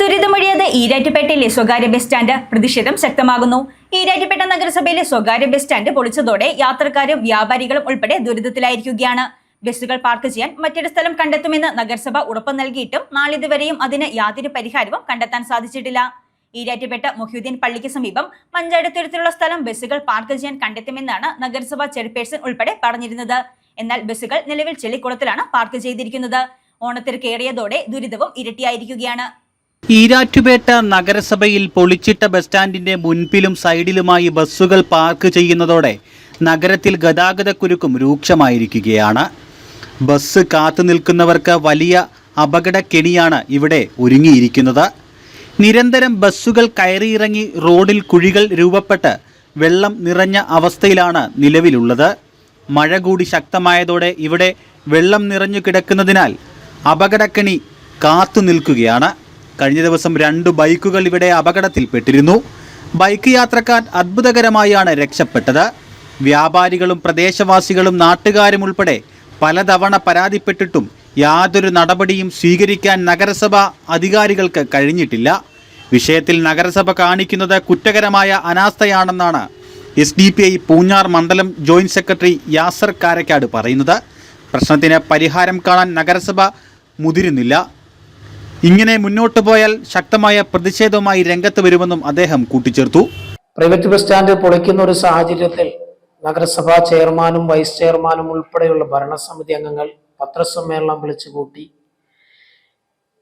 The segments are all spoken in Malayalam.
ദുരിതമൊഴിയാതെ ഈരാറ്റുപേട്ടയിലെ സ്വകാര്യ ബസ് സ്റ്റാൻഡ് പ്രതിഷേധം ശക്തമാകുന്നു. ഈരാറ്റുപേട്ട നഗരസഭയിലെ സ്വകാര്യ ബസ് സ്റ്റാൻഡ് പൊളിച്ചതോടെ യാത്രക്കാരും വ്യാപാരികളും ഉൾപ്പെടെ ദുരിതത്തിലായിരിക്കുകയാണ്. ബസ്സുകൾ പാർക്ക് ചെയ്യാൻ മറ്റൊരു സ്ഥലം കണ്ടെത്തുമെന്ന് നഗരസഭ ഉറപ്പ് നൽകിയിട്ടും നാളിതുവരെയും അതിന് യാതൊരു പരിഹാരവും കണ്ടെത്താൻ സാധിച്ചിട്ടില്ല. ഈരാറ്റുപേട്ട മൊഹ്യുദ്ദീൻ പള്ളിക്ക് സമീപം മഞ്ചാടത്തുരത്തിലുള്ള സ്ഥലം ബസ്സുകൾ പാർക്ക് ചെയ്യാൻ കണ്ടെത്തുമെന്നാണ് നഗരസഭാ ചെയർപേഴ്സൺ ഉൾപ്പെടെ പറഞ്ഞിരുന്നത്. എന്നാൽ ബസ്സുകൾ നിലവിൽ ചെളിക്കുളത്തിലാണ് പാർക്ക് ചെയ്തിരിക്കുന്നത്. ഓണത്തിരക്കേറിയതോടെ ദുരിതവും ഇരട്ടിയായിരിക്കുകയാണ്. ഈരാറ്റുപേട്ട നഗരസഭയിൽ പൊളിച്ചിട്ട ബസ് സ്റ്റാൻഡിന്റെ മുൻപിലും സൈഡിലുമായി ബസ്സുകൾ പാർക്ക് ചെയ്യുന്നതോടെ നഗരത്തിൽ ഗതാഗതക്കുരുക്കും രൂക്ഷമായിരിക്കുകയാണ്. ബസ് കാത്തു നിൽക്കുന്നവർക്ക് വലിയ അപകടക്കെണിയാണ് ഇവിടെ ഒരുങ്ങിയിരിക്കുന്നത്. നിരന്തരം ബസ്സുകൾ കയറിയിറങ്ങി റോഡിൽ കുഴികൾ രൂപപ്പെട്ട് വെള്ളം നിറഞ്ഞ അവസ്ഥയിലാണ് നിലവിലുള്ളത്. മഴ കൂടി ശക്തമായതോടെ ഇവിടെ വെള്ളം നിറഞ്ഞു കിടക്കുന്നതിനാൽ അപകടക്കെണി കാത്തു നിൽക്കുകയാണ്. കഴിഞ്ഞ ദിവസം രണ്ട് ബൈക്കുകൾ ഇവിടെ അപകടത്തിൽപ്പെട്ടിരുന്നു. ബൈക്ക് യാത്രക്കാർ അത്ഭുതകരമായാണ് രക്ഷപ്പെട്ടത്. വ്യാപാരികളും പ്രദേശവാസികളും നാട്ടുകാരും ഉൾപ്പെടെ പലതവണ പരാതിപ്പെട്ടിട്ടും യാതൊരു നടപടിയും സ്വീകരിക്കാൻ നഗരസഭ അധികാരികൾക്ക് കഴിഞ്ഞിട്ടില്ല. വിഷയത്തിൽ നഗരസഭ കാണിക്കുന്നത് കുറ്റകരമായ അനാസ്ഥയാണെന്നാണ് S D P I Poonjar മണ്ഡലം ജോയിന്റ് സെക്രട്ടറി യാസർ കാരക്കാട് പറയുന്നത്. പ്രശ്നത്തിന് പരിഹാരം കാണാൻ നഗരസഭ മുതിരുന്നില്ല. ഇങ്ങനെ മുന്നോട്ട് പോയാൽ ശക്തമായ പ്രതിഷേധവുമായി രംഗത്ത് വരുമെന്നും അദ്ദേഹം കൂട്ടിച്ചേർത്തു. പ്രൈവറ്റ് ബസ് സ്റ്റാൻഡ് പൊളിക്കുന്ന ഒരു സാഹചര്യത്തിൽ നഗരസഭാ ചെയർമാനും വൈസ് ചെയർമാനും ഉൾപ്പെടെയുള്ള ഭരണസമിതി അംഗങ്ങൾ പത്രസമ്മേളനം വിളിച്ചു കൂട്ടി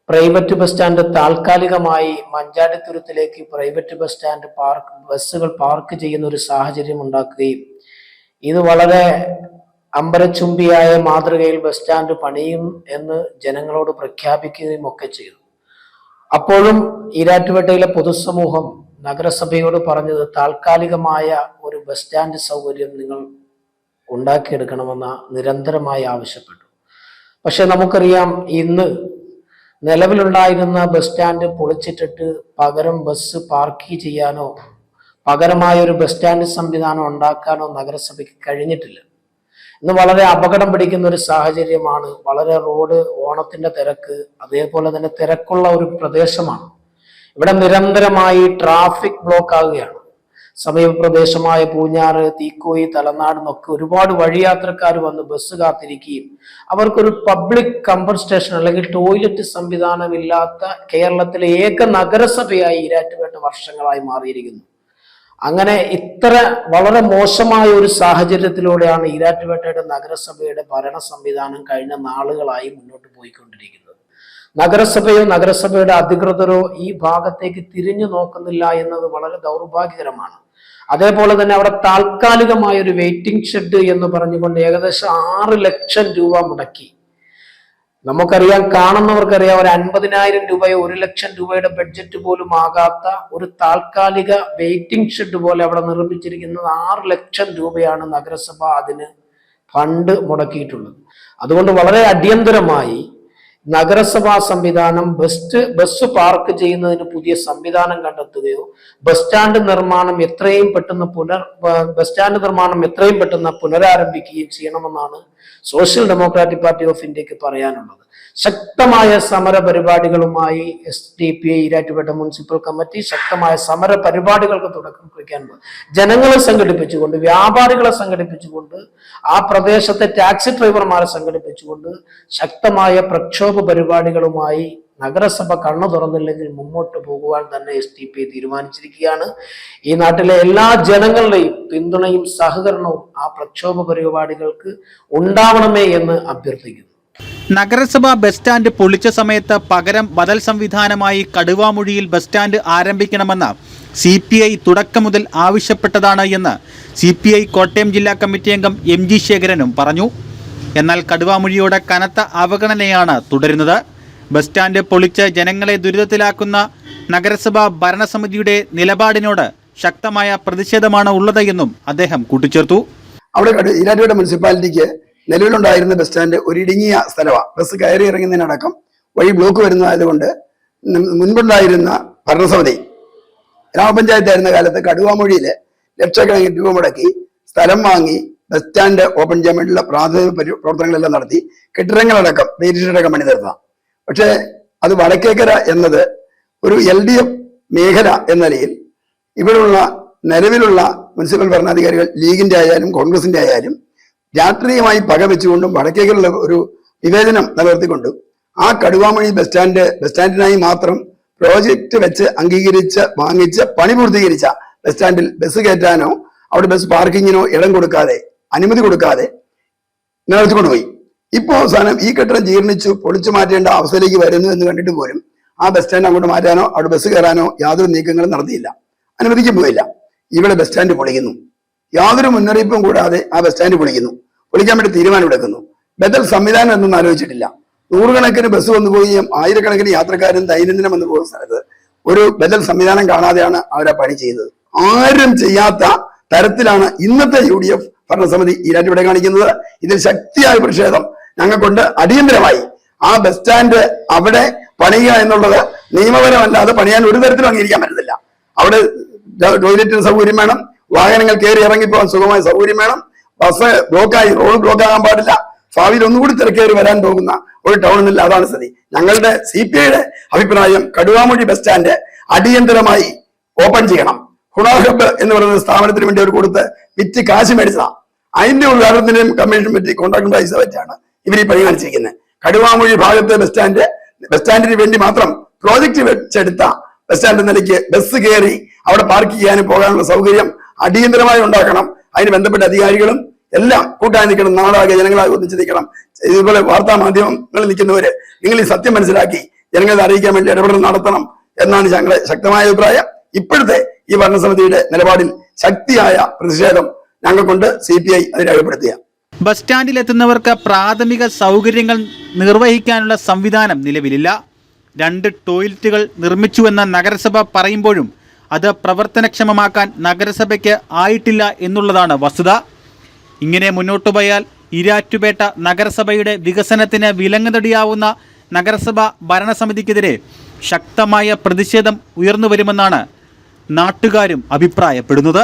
പ്രൈവറ്റ് ബസ് സ്റ്റാൻഡ് താൽക്കാലികമായി മഞ്ചാടിത്തുരുത്തിലേക്ക് പ്രൈവറ്റ് ബസ് സ്റ്റാൻഡ് പാർക്ക് ബസ്സുകൾ പാർക്ക് ചെയ്യുന്ന ഒരു സാഹചര്യം ഉണ്ടാക്കുകയും ഇത് വളരെ അമ്പരച്ചുംബിയായ മാതൃകയിൽ ബസ് സ്റ്റാൻഡ് പണിയും എന്ന് ജനങ്ങളോട് പ്രഖ്യാപിക്കുകയും ഒക്കെ ചെയ്തു. അപ്പോഴും ഈരാറ്റുപേട്ടയിലെ പൊതുസമൂഹം നഗരസഭയോട് പറഞ്ഞത് താൽക്കാലികമായ ഒരു ബസ് സ്റ്റാൻഡ് സൗകര്യം നിങ്ങൾ ഉണ്ടാക്കിയെടുക്കണമെന്ന നിരന്തരമായി ആവശ്യപ്പെട്ടു. പക്ഷെ നമുക്കറിയാം ഇന്ന് നിലവിലുണ്ടായിരുന്ന ബസ് സ്റ്റാൻഡ് പൊളിച്ചിട്ടിട്ട് പകരം ബസ് പാർക്ക് ചെയ്യാനോ പകരമായ ഒരു ബസ് സ്റ്റാൻഡ് സംവിധാനം ഉണ്ടാക്കാനോ നഗരസഭയ്ക്ക് കഴിഞ്ഞിട്ടില്ല. ഇന്ന് വളരെ അപകടം പിടിക്കുന്ന ഒരു സാഹചര്യമാണ്. വളരെ റോഡ് ഓണത്തിന്റെ തിരക്ക് അതേപോലെ തന്നെ തിരക്കുള്ള ഒരു പ്രദേശമാണ്. ഇവിടെ നിരന്തരമായി ട്രാഫിക് ബ്ലോക്ക് ആകുകയാണ് സമീപ പ്രദേശമായ പൂഞ്ഞാറ് തീക്കോയി തലനാട് എന്നൊക്കെ ഒരുപാട് വഴിയാത്രക്കാർ വന്ന് ബസ് കാത്തിരിക്കുകയും അവർക്കൊരു പബ്ലിക് കമ്പർ സ്റ്റേഷൻ അല്ലെങ്കിൽ ടോയ്ലറ്റ് സംവിധാനമില്ലാത്ത കേരളത്തിലെ ഏക നഗരസഭയായി ഈരാറ്റുപേട്ട വർഷങ്ങളായി മാറിയിരിക്കുന്നു. അങ്ങനെ ഇത്ര വളരെ മോശമായ ഒരു സാഹചര്യത്തിലൂടെയാണ് ഈരാറ്റുപേട്ടയുടെ നഗരസഭയുടെ ഭരണ സംവിധാനം കഴിഞ്ഞ നാളുകളായി മുന്നോട്ട് പോയിക്കൊണ്ടിരിക്കുന്നത്. നഗരസഭയോ നഗരസഭയുടെ അധികൃതരോ ഈ ഭാഗത്തേക്ക് തിരിഞ്ഞു നോക്കുന്നില്ല എന്നത് വളരെ ദൗർഭാഗ്യകരമാണ്. അതേപോലെ തന്നെ അവിടെ താൽക്കാലികമായ ഒരു വെയിറ്റിംഗ് ഷെഡ് എന്ന് പറഞ്ഞുകൊണ്ട് ഏകദേശം ആറ് ലക്ഷം രൂപ മുടക്കി. നമുക്കറിയാം കാണുന്നവർക്കറിയാം ഒരു അൻപതിനായിരം രൂപയോ ഒരു ലക്ഷം രൂപയുടെ ബഡ്ജറ്റ് പോലും ആകാത്ത ഒരു താൽക്കാലിക വെയിറ്റിംഗ് ഷെഡ് പോലെ അവിടെ നിർമ്മിച്ചിരിക്കുന്നത് ആറ് ലക്ഷം രൂപയാണ് നഗരസഭ അതിന് ഫണ്ട് മുടക്കിയിട്ടുള്ളത്. അതുകൊണ്ട് വളരെ അടിയന്തരമായി നഗരസഭാ സംവിധാനം ബസ് ബസ് പാർക്ക് ചെയ്യുന്നതിന് പുതിയ സംവിധാനം കണ്ടെത്തുകയോ ബസ് സ്റ്റാൻഡ് നിർമ്മാണം എത്രയും പെട്ടെന്ന് പുനർ ബസ് സ്റ്റാൻഡ് നിർമ്മാണം എത്രയും പെട്ടെന്ന് പുനരാരംഭിക്കുകയും ചെയ്യണമെന്നാണ് സോഷ്യൽ ഡെമോക്രാറ്റിക് പാർട്ടി ഓഫ് ഇന്ത്യയ്ക്ക് പറയാനുള്ളത്. ശക്തമായ സമര പരിപാടികളുമായി S D P I Erattupetta municipal committee ശക്തമായ സമര പരിപാടികൾക്ക് തുടക്കം കുറിക്കാൻ ജനങ്ങളെ സംഘടിപ്പിച്ചുകൊണ്ട് വ്യാപാരികളെ സംഘടിപ്പിച്ചുകൊണ്ട് ആ പ്രദേശത്തെ ടാക്സി ഡ്രൈവർമാരെ സംഘടിപ്പിച്ചുകൊണ്ട് ശക്തമായ പ്രക്ഷോഭ പരിപാടികളുമായി നഗരസഭ കണ്ണു തുറന്നില്ലെങ്കിൽ മുന്നോട്ട് പോകുവാൻ തന്നെ എസ് ടി പി തീരുമാനിച്ചിരിക്കുകയാണ്. ഈ നാട്ടിലെ എല്ലാ ജനങ്ങളുടെയും പിന്തുണയും സഹകരണവും ആ പ്രക്ഷോഭ പരിപാടികൾക്ക് ഉണ്ടാവണമേ എന്ന് അഭ്യർത്ഥിക്കുന്നു. നഗരസഭ ബസ് സ്റ്റാൻഡ് പൊളിച്ച സമയത്ത് പകരം ബദൽ സംവിധാനമായി കടുവാമൊഴിയിൽ ബസ് സ്റ്റാൻഡ് ആരംഭിക്കണമെന്ന് സി പി ഐ തുടക്കം മുതൽ ആവശ്യപ്പെട്ടതാണ് എന്ന് സി പി ഐ കോട്ടയം ജില്ലാ കമ്മിറ്റി അംഗം എം ജി ശേഖരനും പറഞ്ഞു. എന്നാൽ കടുവാമൊഴിയോട് കനത്ത അവഗണനയാണ് തുടരുന്നത്. ബസ് സ്റ്റാൻഡ് പൊളിച്ച് ജനങ്ങളെ ദുരിതത്തിലാക്കുന്ന നഗരസഭാ ഭരണസമിതിയുടെ നിലപാടിനോട് ശക്തമായ പ്രതിഷേധമാണ് ഉള്ളത് എന്നും അദ്ദേഹം കൂട്ടിച്ചേർത്തു. അവിടെ ഈരാറ്റുപേട്ട മുനിസിപ്പാലിറ്റിക്ക് നിലവിലുണ്ടായിരുന്ന ബസ് സ്റ്റാൻഡ് ഒരു ഇടുങ്ങിയ സ്ഥലമാണ് ബസ് കയറി ഇറങ്ങുന്നതിനടക്കം വഴി ബ്ലോക്ക് വരുന്നതായതുകൊണ്ട് മുൻപുണ്ടായിരുന്ന ഭരണസമിതി ഗ്രാമപഞ്ചായത്തായിരുന്ന കാലത്ത് കടുവാമൊഴിയിൽ ലക്ഷക്കണക്കിന് രൂപ മുടക്കി സ്ഥലം വാങ്ങി ബസ് സ്റ്റാൻഡ് ഓപ്പൺ ചെയ്യാൻ വേണ്ടിയുള്ള പ്രാഥമിക പ്രവർത്തനങ്ങളെല്ലാം നടത്തി കെട്ടിടങ്ങളടക്കം പേരിട്ടടക്കം പണി തീർന്ന പക്ഷേ അത് വടക്കേക്കര എന്നത് ഒരു എൽ ഡി എഫ് മേഖല എന്ന നിലയിൽ ഇവിടെയുള്ള നിലവിലുള്ള മുനിസിപ്പൽ ഭരണാധികാരികൾ ലീഗിന്റെ ആയാലും കോൺഗ്രസിന്റെ ആയാലും രാഷ്ട്രീയമായി പക വെച്ചുകൊണ്ടും വടക്കേക്കുള്ള ഒരു വിവേചനം നിലനിർത്തിക്കൊണ്ടും ആ കടുവാമണി ബസ് സ്റ്റാൻഡ് ബസ് സ്റ്റാൻഡിനായി മാത്രം പ്രോജക്റ്റ് വെച്ച് അംഗീകരിച്ച് വാങ്ങിച്ച് പണി പൂർത്തീകരിച്ച ബസ് സ്റ്റാൻഡിൽ ബസ് കയറ്റാനോ അവിടെ ബസ് പാർക്കിങ്ങിനോ ഇടം കൊടുക്കാതെ അനുമതി കൊടുക്കാതെ നിലനിർത്തിക്കൊണ്ടുപോയി. ഇപ്പോൾ അവസാനം ഈ കെട്ടിടം ജീർണിച്ചു പൊളിച്ചു മാറ്റേണ്ട അവസ്ഥയിലേക്ക് വരുന്നു എന്ന് കണ്ടിട്ട് പോലും ആ ബസ് സ്റ്റാൻഡ് അങ്ങോട്ട് മാറ്റാനോ അവിടെ ബസ് കയറാനോ യാതൊരു നീക്കങ്ങളും നടത്തിയില്ല. അനുവദിക്കാൻ പോയില്ല ഇവിടെ ബസ് സ്റ്റാൻഡ് പൊളിക്കുന്നു. യാതൊരു മുന്നറിയിപ്പും കൂടാതെ ആ ബസ് സ്റ്റാൻഡ് പൊളിക്കുന്നു. പൊളിക്കാൻ വേണ്ടി തീരുമാനമെടുക്കുന്നു ബദൽ സംവിധാനം എന്നൊന്നും ആലോചിച്ചിട്ടില്ല. നൂറുകണക്കിന് ബസ് വന്നു പോവുകയും ആയിരക്കണക്കിന് യാത്രക്കാരും ദൈനംദിനം വന്നു പോകുന്ന സ്ഥലത്ത് ഒരു ബദൽ സംവിധാനം കാണാതെയാണ് അവർ ആ പണി ചെയ്തത്. ആരും ചെയ്യാത്ത തരത്തിലാണ് ഇന്നത്തെ യു ഡി എഫ് ഭരണസമിതി ഈരാറ്റിവിടെ കാണിക്കുന്നത്. ഇതിൽ ശക്തിയായ പ്രതിഷേധം ഞങ്ങൾക്കുണ്ട് അടിയന്തരമായി. ആ ബസ് സ്റ്റാൻഡ് അവിടെ പണിയുക എന്നുള്ളത് നിയമപരമല്ലാതെ പണിയാൻ ഒരു തരത്തിലും അംഗീകരിക്കാൻ പറ്റത്തില്ല. അവിടെ ടോയ്ലറ്റിന് സൗകര്യം വേണം വാഹനങ്ങൾ കയറി ഇറങ്ങിപ്പോകാൻ സുഖമായ സൗകര്യം വേണം. ബസ് ബ്ലോക്കായി റോഡ് ബ്ലോക്ക് ആകാൻ പാടില്ല. ഭാവിയിൽ ഒന്നുകൂടി തിരക്കേറി വരാൻ പോകുന്ന ഒരു ടൗണിൽ അതാണ് സ്ഥിതി. ഞങ്ങളുടെ സി പി ഐയുടെ അഭിപ്രായം കടുവാമൊഴി ബസ് സ്റ്റാൻഡ് അടിയന്തരമായി ഓപ്പൺ ചെയ്യണം. ഹുണാഹബ് എന്ന് പറയുന്ന സ്ഥാപനത്തിന് വേണ്ടി അവർ കൊടുത്ത് വിറ്റ് കാശ് മേടിച്ചതാണ് അതിന്റെ ഉദ്ഘാടനത്തിനും കമ്മീഷൻ പറ്റി കോൺട്രാക്ട് പൈസ വെച്ചാണ് ഇവർ ഈ പണി കാണിച്ചിരിക്കുന്നത് കടുവാമൊഴി ഭാഗത്തെ ബസ് സ്റ്റാൻഡ് ബസ് സ്റ്റാൻഡിന് വേണ്ടി മാത്രം പ്രോജക്റ്റ് വെച്ചെടുത്ത ബസ് സ്റ്റാൻഡ് നിലയ്ക്ക് ബസ് കയറി അവിടെ പാർക്ക് ചെയ്യാനും പോകാനുള്ള സൗകര്യം അടിയന്തരമായി ഉണ്ടാക്കണം. അതിന് ബന്ധപ്പെട്ട അധികാരികളും എല്ലാം കൂട്ടായി നിൽക്കണം. നാടാകെ ജനങ്ങളാകെ ഒന്നിച്ച് നിൽക്കണം. ഇതുപോലെ വാർത്താ മാധ്യമങ്ങളിൽ നിൽക്കുന്നവര് നിങ്ങൾ ഈ സത്യം മനസ്സിലാക്കി ജനങ്ങളെ അറിയിക്കാൻ വേണ്ടി ഇടപെടൽ നടത്തണം എന്നാണ് ഞങ്ങളുടെ ശക്തമായ അഭിപ്രായം. ഇപ്പോഴത്തെ ഈ ഭരണസമിതിയുടെ നിലപാടിൽ ശക്തിയായ പ്രതിഷേധം ഞങ്ങൾക്കൊണ്ട്. സി പി ഐ അത് രേഖപ്പെടുത്തിയ ബസ് സ്റ്റാൻഡിലെത്തുന്നവർക്ക് പ്രാഥമിക സൗകര്യങ്ങൾ നിർവഹിക്കാനുള്ള സംവിധാനം നിലവിലില്ല. രണ്ട് ടോയ്ലറ്റുകൾ നിർമ്മിച്ചുവെന്ന് നഗരസഭ പറയുമ്പോഴും അത് പ്രവർത്തനക്ഷമമാക്കാൻ നഗരസഭയ്ക്ക് ആയിട്ടില്ല എന്നുള്ളതാണ് വസ്തുത. ഇങ്ങനെ മുന്നോട്ട് പോയാൽ ഇരാറ്റുപേട്ട നഗരസഭയുടെ വികസനത്തിന് വിലങ്ങുതടിയാവുന്ന നഗരസഭ ഭരണസമിതിക്കെതിരെ ശക്തമായ പ്രതിഷേധം ഉയർന്നു വരുമെന്നാണ് നാട്ടുകാരും അഭിപ്രായപ്പെടുന്നത്.